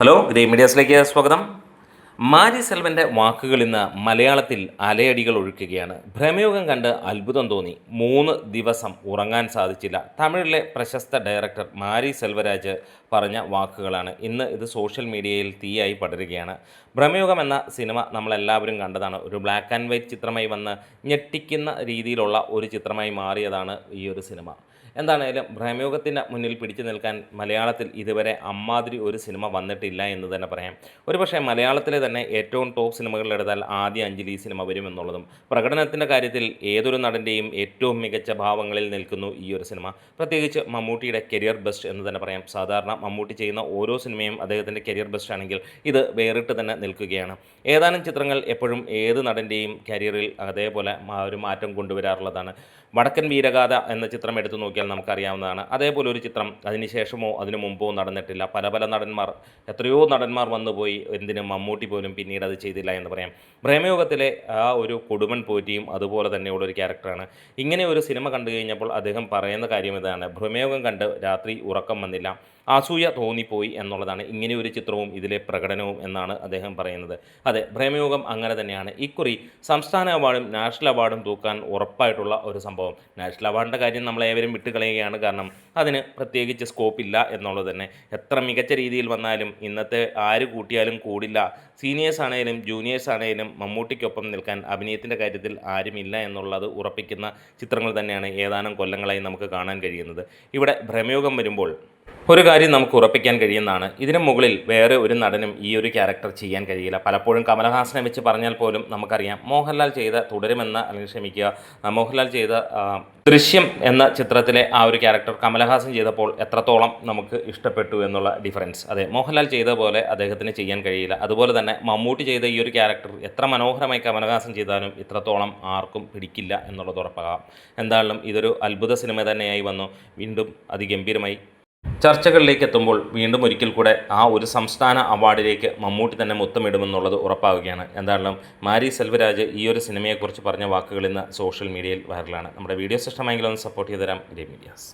Hello grey മീഡിയാസിലേക്ക് സ്വാഗതം. മാരി സെൽവന്റെ വാക്കുകൾ ഇന്ന് മലയാളത്തിൽ അലയടികൾ ഒഴുക്കുകയാണ്. ഭ്രമയോഗം കണ്ട് അത്ഭുതം തോന്നി. മൂന്ന് ദിവസം ഉറങ്ങാൻ സാധിച്ചില്ല. തമിഴിലെ പ്രശസ്ത ഡയറക്ടർ മാരി സെൽവരാജ് പറഞ്ഞ വാക്കുകളാണ്. ഇന്ന് ഇത് സോഷ്യൽ മീഡിയയിൽ തീയായി പടരുകയാണ്. ഭ്രമയോഗം എന്ന സിനിമ നമ്മളെല്ലാവരും കണ്ടതാണ്. ഒരു ബ്ലാക്ക് ആൻഡ് വൈറ്റ് ചിത്രമായി വന്ന് ഞെട്ടിക്കുന്ന രീതിയിലുള്ള ഒരു ചിത്രമായി മാറിയതാണ് ഈ ഒരു സിനിമ. എന്താണേലും ഭ്രമയോഗത്തിന്റെ മുന്നിൽ പിടിച്ചു നിൽക്കാൻ മലയാളത്തിൽ ഇതുവരെ അമ്മാതിരി ഒരു സിനിമ വന്നിട്ടില്ല എന്ന് തന്നെ പറയാം. ഒരുപക്ഷെ മലയാളത്തിലെ തന്നെ ഏറ്റവും ടോപ്പ് സിനിമകളിലെടുത്താൽ ആദ്യ അഞ്ജലി സിനിമ വരുമെന്നുള്ളതും പ്രകടനത്തിന്റെ കാര്യത്തിൽ ഏതൊരു നടന്റെയും ഏറ്റവും മികച്ച ഭാവങ്ങളിൽ നിൽക്കുന്നു ഈ ഒരു സിനിമ പ്രത്യേകിച്ച് മമ്മൂട്ടിയുടെ കരിയർ ബെസ്റ്റ് എന്ന് തന്നെ പറയാം. സാധാരണ മമ്മൂട്ടി ചെയ്യുന്ന ഓരോ സിനിമയും അദ്ദേഹത്തിന്റെ കരിയർ ബെസ്റ്റ് ആണെങ്കിൽ ഇത് വേറിട്ട് തന്നെ നിൽക്കുകയാണ്. ഏതാനും ചിത്രങ്ങൾ എപ്പോഴും ഏത് നടന്റെയും കരിയറിൽ അതേപോലെ ഒരു മാറ്റം കൊണ്ടുവരാറുള്ളതാണ്. വടക്കൻ വീരഗാഥ എന്ന ചിത്രം എടുത്തു നോക്കിയാൽ നമുക്കറിയാവുന്നതാണ്. അതേപോലെ ഒരു ചിത്രം അതിനുശേഷമോ അതിനു മുമ്പോ നടന്നിട്ടില്ല. പല പല നടന്മാർ എത്രയോ നടന്മാർ വന്നുപോയി എന്തിനും മമ്മൂട്ടി പോലും പിന്നീട് അത് ചെയ്തില്ല എന്ന് പറയാം. പ്രേമയോഗത്തിലെ ആ ഒരു കൊടുമൺ പോറ്റിയും അതുപോലെ തന്നെയുള്ള ഒരു ക്യാരക്ടറാണ് ഇങ്ങനെ ഒരു സിനിമ കണ്ടു കഴിഞ്ഞപ്പോൾ അദ്ദേഹം പറയുന്ന കാര്യം ഇതാണ്. ഭ്രമയോഗം കണ്ട് രാത്രി ഉറക്കം വന്നില്ല. അസൂയ തോന്നിപ്പോയി എന്നുള്ളതാണ് ഇങ്ങനെ ഒരു ചിത്രവും ഇതിലെ പ്രകടനവും എന്നാണ് അദ്ദേഹം പറയുന്നത്. അതെ പ്രേമയോഗം അങ്ങനെ തന്നെയാണ്. ഇക്കുറി സംസ്ഥാന അവാർഡും നാഷണൽ അവാർഡും തൂക്കാൻ ഉറപ്പായിട്ടുള്ള ഒരു സംഭവം. നാഷണൽ അവാർഡിന്റെ കാര്യം നമ്മൾ ഏവരും വിട്ടുകളയുകയാണ്. കാരണം അതിന് പ്രത്യേകിച്ച് സ്കോപ്പ് ഇല്ല എന്നുള്ളത് തന്നെ. എത്ര മികച്ച രീതിയിൽ വന്നാലും ഇന്നത്തെ ആര് കൂട്ടിയാലും കൂടില്ല. സീനിയേഴ്സ് ആണെങ്കിലും ജൂനിയേഴ്സ് ആണെങ്കിലും മമ്മൂട്ടിക്കൊപ്പം നിൽക്കാൻ അഭിനയത്തിന്റെ കാര്യത്തിൽ ആരുമില്ല എന്നുള്ളത് ഉറപ്പിക്കുന്ന ചിത്രങ്ങൾ തന്നെയാണ് ഏതാനും കൊല്ലങ്ങളായി നമുക്ക് കാണാൻ കഴിയുന്നത്. ഇവിടെ ഭ്രമയോഗം വരുമ്പോൾ ഒരു കാര്യം നമുക്ക് ഉറപ്പിക്കാൻ കഴിയുന്നതാണ്. ഇതിന് മുകളിൽ വേറെ ഒരു നടനും ഈ ഒരു ക്യാരക്ടർ ചെയ്യാൻ കഴിയില്ല. പലപ്പോഴും കമലഹാസനെ വെച്ച് പറഞ്ഞാൽ പോലും നമുക്കറിയാം മോഹൻലാൽ ചെയ്ത തുടരുമെന്ന അല്ലെങ്കിൽ ക്ഷമിക്കുക മോഹൻലാൽ ചെയ്ത ദൃശ്യം എന്ന ചിത്രത്തിലെ ആ ഒരു ക്യാരക്ടർ കമലഹാസൻ ചെയ്തപ്പോൾ എത്രത്തോളം നമുക്ക് ഇഷ്ടപ്പെട്ടു എന്നുള്ള ഡിഫറൻസ് അതെ മോഹൻലാൽ ചെയ്ത പോലെ അദ്ദേഹത്തിന് ചെയ്യാൻ കഴിയില്ല. അതുപോലെ തന്നെ മമ്മൂട്ടി ചെയ്ത ഈ ഒരു ക്യാരക്ടർ എത്ര മനോഹരമായി കമലഹാസൻ ചെയ്താലും ഇത്രത്തോളം ആർക്കും പിടിക്കില്ല എന്നുള്ളത് ഉറപ്പാകാം. എന്തായാലും ഇതൊരു അത്ഭുത സിനിമ തന്നെയായി വന്നു. വീണ്ടും അതിഗംഭീരമായി ചർച്ചകളിലേക്ക് എത്തുമ്പോൾ വീണ്ടും ഒരിക്കൽ കൂടെ ആ ഒരു സംസ്ഥാന അവാർഡിലേക്ക് മമ്മൂട്ടി തന്നെ മുത്തമിടുമെന്നുള്ളത് ഉറപ്പാവുകയാണ്. എന്തായാലും മാരി സെൽവരാജ് ഈ ഒരു സിനിമയെക്കുറിച്ച് പറഞ്ഞ വാക്കുകൾ ഇന്ന് സോഷ്യൽ മീഡിയയിൽ വൈറലാണ്. നമ്മുടെ വീഡിയോ ഇഷ്ടമെങ്കിൽ ഒന്ന് സപ്പോർട്ട് ചെയ്ത് തരാം. Grey medias.